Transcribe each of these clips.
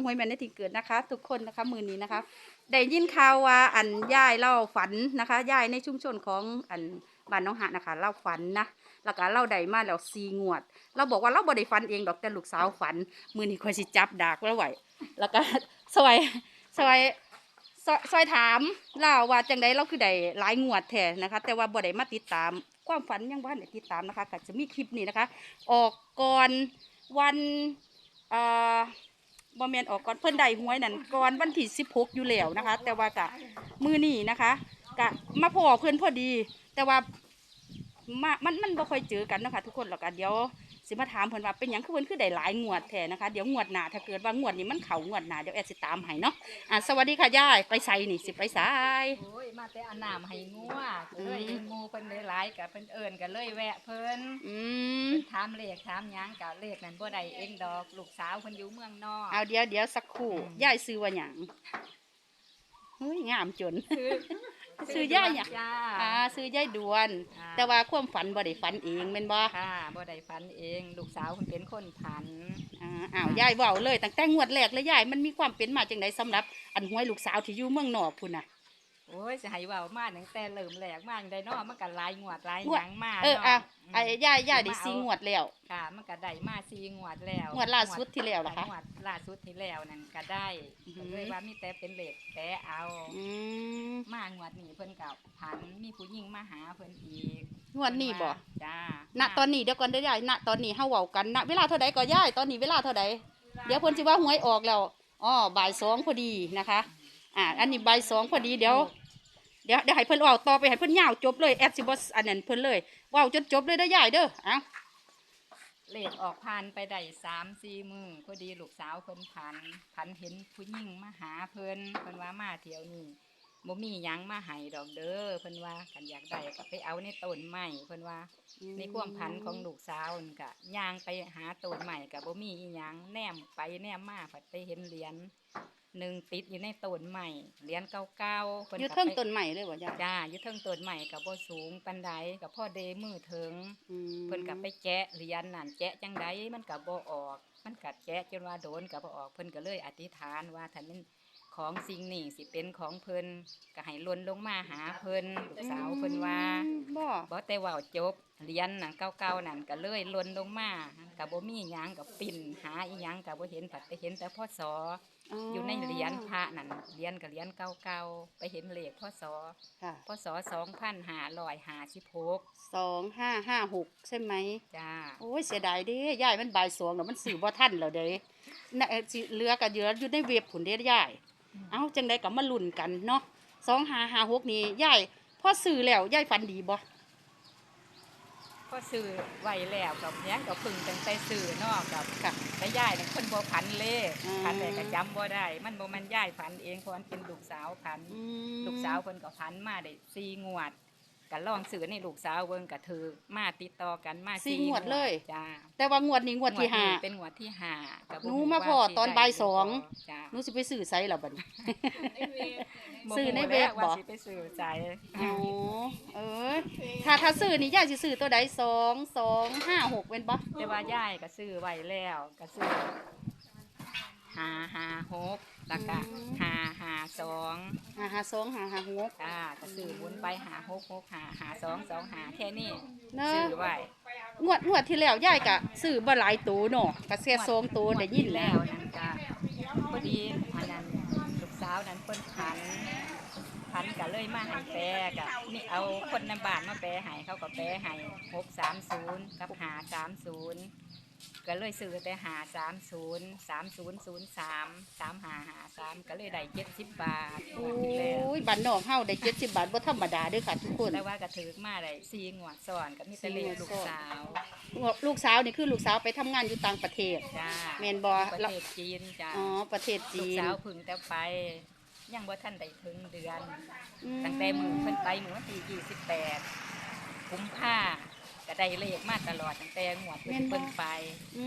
หวยแม่นในที่เกิดนะคะ ทุกคนนะคะมือนี้นะคะได้ยินข่าวว่าอันย่ายเล่าฝันนะคะย่ายในชุมชนของอันบ้านน้องหะนะคะเล่าฝันนะแล้วก็เล่าได้มาแล้วซีงวด เราบอกว่าเราบ่ได้ฝันเองดอกแต่ลูกสาวฝัน มือนี้คอยสิจับดากแล้วไหวแล้วก็ซอยซอยซอยถามเล่าว่าจังไดเราคือได้หลายงวดแท้นะคะ แต่ว่าบ่ได้มาติดตาม ความฝันยังบ่ทันได้ติดตามนะคะก็จะมีคลิปนี้นะคะ ออกก่อนวันเอ่อ บ่แมนออกก่อนเพิ่นได้หวยนั่นก่อนวันที่16อยู่แล้วนะคะ แต่ว่ากะมือนี่นะคะกะมาพอเพื่อนพอดี แต่ว่ามามันมันบ่ค่อยเจอกันนะคะทุกคนหรอกกันเดี๋ยว สิมาถามเพิ่นว่าเป็นหยังคือเพิ่นคือได้หลายงวดแท้นะคะเดี๋ยวงวดหน้าถ้าเกิดว่างวดนี้มันเข้างวดหน้าเดี๋ยวแอดสิตามให้เนาะอะสวัสดีค่ะยายไปไสนี่สิไปไส โอ้ยมาแต่เอาน้ำให้งัวก็เลยเห็นหมูเพิ่นหลายๆกับเพิ่นเอิ้นก็เลยแวะเพิ่นอืมเพิ่นถามเลขถามหยังก็เลขนั้นบ่ได้เองดอกลูกสาวเพิ่นอยู่เมืองนอก เอาเดี๋ยวเดี๋ยวสักครู่ยายซื้อว่าหยังเฮ้ยงามจน ซื้อย่าหยังจ้า อ่าซื้อยายดวนอ่าแต่ว่าความฝันบ่ได้ฝันเองแม่นบ่ค่ะบ่ได้ฝันเองลูกสาวเพิ่นเป็นคนผัน อ่าอ้าวยายเว้าเลยตั้งแต่งวดแรกเลยยายมันมีความเป็นมาจังไดสำหรับอันหวยลูกสาวที่อยู่เมืองนอกพุ่นน่ะ โอ้ยสิให้เว้ามาตั้งแต่เริ่มแรกมาจังไดเนาะมันก็หลายงวดหลายงวดหยังมาเออนาะอะมไอ้ยายยายได้ซีงวดแล้ว ค่ะ มันก็ได้มาสี่งวดแล้วงวดล่าสุดที่แล้วเหรอคะงวดล่าสุดที่แล้วนั่นก็ได้อือหือก็เลยว่ามีแต่เป็นเลขแต่เอา อืมมางวดนี้เพิ่นกับผันมีผู้หญิงมาหาเพิ่นอีกงวดนี้บ่จ้าณตอนนี้เดี๋ยวก่อนเด้อยายณตอนนี้เฮาเว้ากันณเวลาเท่าใดก็ยายตอนนี้เวลาเท่าใดเดี๋ยวเพิ่นสิว่าหวยออกแล้วอ๋อบ่ายสองพอดีนะคะ อ่า อันนี้บ่ายสองพอดีเดี๋ยว เดี๋ยวเดี๋ยวให้เพิ่นเว้าต่อไปให้เพิ่นยาวจบเลยแอดสิบ่อันนั้นเพิ่นเลยเว้าจนจบเลยเด้อยายเด้อเอ้าเลขออกผ่านไปได้สามสี่มือพอดีลูกสาวเพิ่นผันผันเห็นผู้หญิงมาหาเพิ่นเพิ่นว่ามาเที่ยวนี้บ่มีหยังมาให้ดอกเด้อเพิ่นว่ากันอยากได้ก็ไปเอาในต้นไม้เพิ่นว่าในความพันของลูกสาวนั่นกะย่างไปหาต้นใหม่กับบ่มีอีหยังแนมไปแนมมาผัดไปเห็นเหรียญ หนึ่งติดอยู่ในต้นใหม่เหรียญเก่าๆพิ่นอยู่ก็เทิงไปต้นใหม่เลยบ่ยายจ้าอยู่เทิงต้นใหม่กับบ่สูงปันไดกับพ่อเดมือถึง อืมเพิ่นกับไปแกะเหรียญนั่นแกะจังไดมันกับบ่ออก มันกัดแกะจนว่าโดนกับบ่ออกเพิ่นก็เลยอธิษฐานว่าถ้ามันของสิ่งนี้สิเป็นของเพิ่นก็ให้หล่นลงมาหาเพิ่นลูกสาวเพิ่นว่าบ่บ่แต่เว่าจบเรียนนั่นเก่าๆนั่นก็เลยหล่นลงมาก็บ่มีหยังก็ปิ่นหาอีหยังก็บ่เห็นผัดไปเห็นแต่พ่อสอ อยู่ในเหรียญพระนั่นเหรียญก็เหรียญเก่าๆไปเห็นเลขพ่อสอค่ะพ่อสอ2556สองห้าห้าหกใช่ไหมจ้าโอ้ยเสียดายเด้ยายมันบ่ายสองแล้วมันสื่อบ่ทันแล้วเด้น่ะเอ่อสิเหลือกับเหลืออยู่ในเว็บผุนเด้ยายเอ้าจังไดก็มาลุ้นกันเนาะสองห้าห้าหกนี่ยายพอซื้อแล้วยายฝันดีบ่ พ่อซื้อไว้แล้วกับหยังก็พึ่งตั้งแต่ซื้อนอกกับค่ะ แต่ยายนั่นคนบ่พันเลขอืม พันแต่ก็จำบ่ได้ มันบ่แมันยายพันเองเพราะมันเป็นลูกสาวพัน อืมลูกสาวเพิ่นก็พันมาได้สี่งวด ก็ลองซื้อในลูกสาวเบิ่งก็ถือมาติดต่อกันมาสี่งวดเลย จ้าแต่ว่างวดนี้งวดที่ห้านี้เป็นงวดที่ห้าก็บ่หนูรู้มาว่พอสิตอนได้บ่ายสอง จ้าหนูสิไปซื้อไสล่ะบัดนี้บ่ซื้อในรู้เว็บแล้วว่าบ่สิไปซื้อใจอ๋อเออถ้าถ้าซื้อนี่ยายสิซื้อตัวใดสองสองห้าหกเป็นบ่แต่ว่ายายก็ซื้อไว้แล้วก็ซื้อ ห้าห้าหกแล้วก็ห้าห้าสองห้าห้าสองห้าห้าหกจ้าก็ซื้อหมุนไปหาหกหกหาหาสองสองหาแค่นี้เนาะซื้อไว้งวดงวดที่แล้วยายกะซื้อบ่หลายตัวเนาะกะแค่สองตัวได้ยินแล้วนั่นก็พอดีอันนั้นลูกสาวนั้นเพิ่นพันพันก็เลยมาให้แปลก็นี่เอาคนในบ้านมาแปลให้เขาก็แปลให้หกสามศูนย์กับหาสามศูนย์ ก็เลยซื้อแต่หาสามศูนย์สามศูนย์ศูนย์สามสามหาหาสามก็เลยได้เจ็ดสิบบาทโอ้งวดที่แล้วยบันนอกเฮาได้70บาทบ่ธรรมดาเด้อค่ะทุกคนแต่ว่าก็ถือมาได้สี่งวดซ้อนกับมิตรเลขลูกสาวลูกสาวนี่คือลูกสาวไปทำงานอยู่ต่างประเทศจ้าแม่นบ่ประแล้วเทศจีนจ้าอ๋อประเทศลูจีกนสาวพึ่งแต่ไปยังบ่ทันได้ถึงเดือนอืตั้งแต่มือเพิ่นไปมือวันที่ยี่สิบแปดกุมภา ก็ได้เลขมาตลอดตั้งแต่งวดเพิ่นเพิ่นไปอื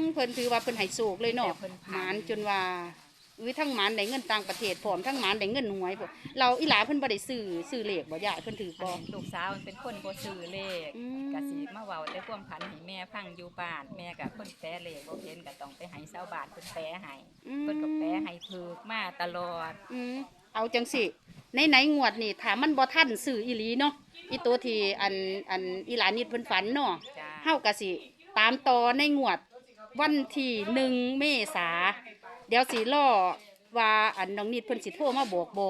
มเพิ่นถือว่าเพิ่นให้โชคเลยเนาะแต่เพิ่นหผ่ามานนจนว่าวิทั้งหมานได้เงินต่างประเทศพร้อมทั้งหมานได้เงินหวยพร้อมเราอีหลาเพิ่นบ่ได้ซื้อซื้อเลขบ่ยายเพิ่นถือบ่ลูกสาวมันเป็นคนบ่ซื้อเลขอืมกะสิมาเว้าแต่ความพันให้แม่ฟังอยู่บ้านแม่กับคนแปลเลขบ่เห็นก็ต้องไปให้ชาวบ้านเพิ่นแปลให้อืมเพิ่นก็แปลให้ถูกมาตลอดอืมเอาจังสิ ในไหนๆงวดนี่ถ้ามันบ่ทันซื้ออีหลีเนาะอีตัวที่อันอันอีหลานิดเพิ่นฝันเนาะจ้าเฮาก็สิ ตามต่อในงวดวันที่หนึ่งเมษา เดี๋ยวสิรอว่าอันน้องนิดเพิ่นสิโทรมาบอกบ่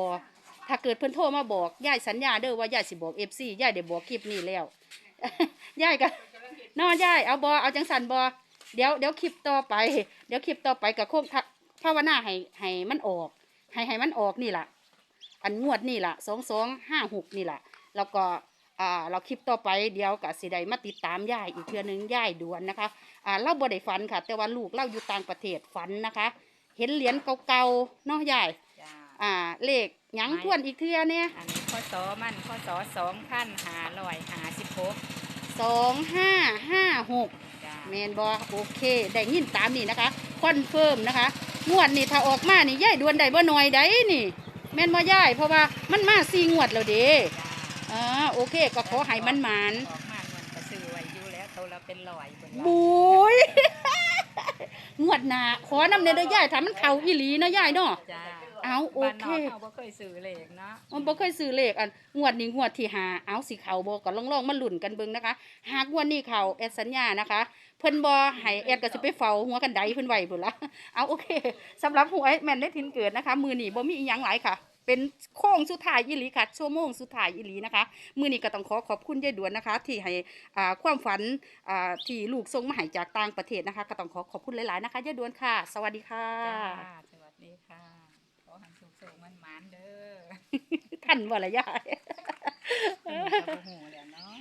ถ้าเกิดเพิ่นโทรมาบอกยายสัญญาเด้อว่ายายสิบอก FC ยายได้บอกคลิปนี้แล้ว ยายก็น้อยายเอาบ่เอาจังสันบ่เดี๋ยวเดี๋ยวคลิปต่อไป เดี๋ยวคลิปต่อไปก็คงทะภาวนาให้ให้มันออก ให้ให้มันออกนี่ล่ะ อันงวดนี่ล่ะสองสองห้าหกนี่ล่ะ แล้วก็อ่าเราคลิปต่อไปเดี๋ยวกับสิได้มาติดตามยายอีกเทื่อหนึงยายด่วนนะคะอ่าเราบ่ได้ฝันค่ะ แต่ว่าลูกเราอยู่ต่างประเทศฝันนะคะ เห็นเหรียญเก่าๆเนาะยายจ้าอ่าเลขหยังทวนอีกเทื่อเนี่ยอันนี้ข้อสอมันข้อสอ2,556สองห้าห้าหก จ้าแมนบอโอเคได้ยินตามนี่นะคะคอนเฟิร์มนะคะงวดนี่ถ้าออกมานี่ยายด่วนได้บ่น้อยได้นี่ แม่นบ่ยายเพราะว่ามันมาสี่งวดแล้วเด้จ้าอ่าโอเค ก็ขอให้มันหมานออกมาเงินก็ซื้อไว้อยู่แล้วโตละเป็นร้อยเพิ่นว่าบุย งวดหน้าขอนำเนยเด้อยายถ้ามันเข้าอีหลีเนาะยายเนาะ จ้า เอาโอบ้านเคนอกเขาบ่เคยซื้อเลขเนาะมันบ่เคยซื้อเลขอันงวดนี้งวดที่หาเอาสิเข้าบ่ก็ลองๆมาลุ้นกันเบิ่งนะคะ หากงวดนี้เข้าแอดสัญญานะคะ เพิ่นบ่ให้แอดก็สิไปเฝ้าหัวกันไดเพิ่นไว้พุ่นละ เอาโอเคสำหรับหวยแม่นได้ทินเกิดนะคะ มื้อนี้บ่มีอีหยังหลายค่ะ เป็นโค้งสุดท้ายอีหลีค่ะ ชั่วโมงสุดท้ายอีหลีนะคะ มื้อนี้ก็ต้องขอขอบคุณยายดวนนะคะ ที่ให้อ่าความฝันอ่าที่ลูกส่งมาให้จากต่างประเทศนะคะ ก็ต้องขอขอบคุณหลายๆนะคะยายดวนค่ะ สวัสดีค่ะ จ้าสวัสดีค่ะ ขอให้สุขๆมันหมานๆเด้อท่านว่าละยาย เพิ่นก็บ่ฮู้แหล้วเนาะ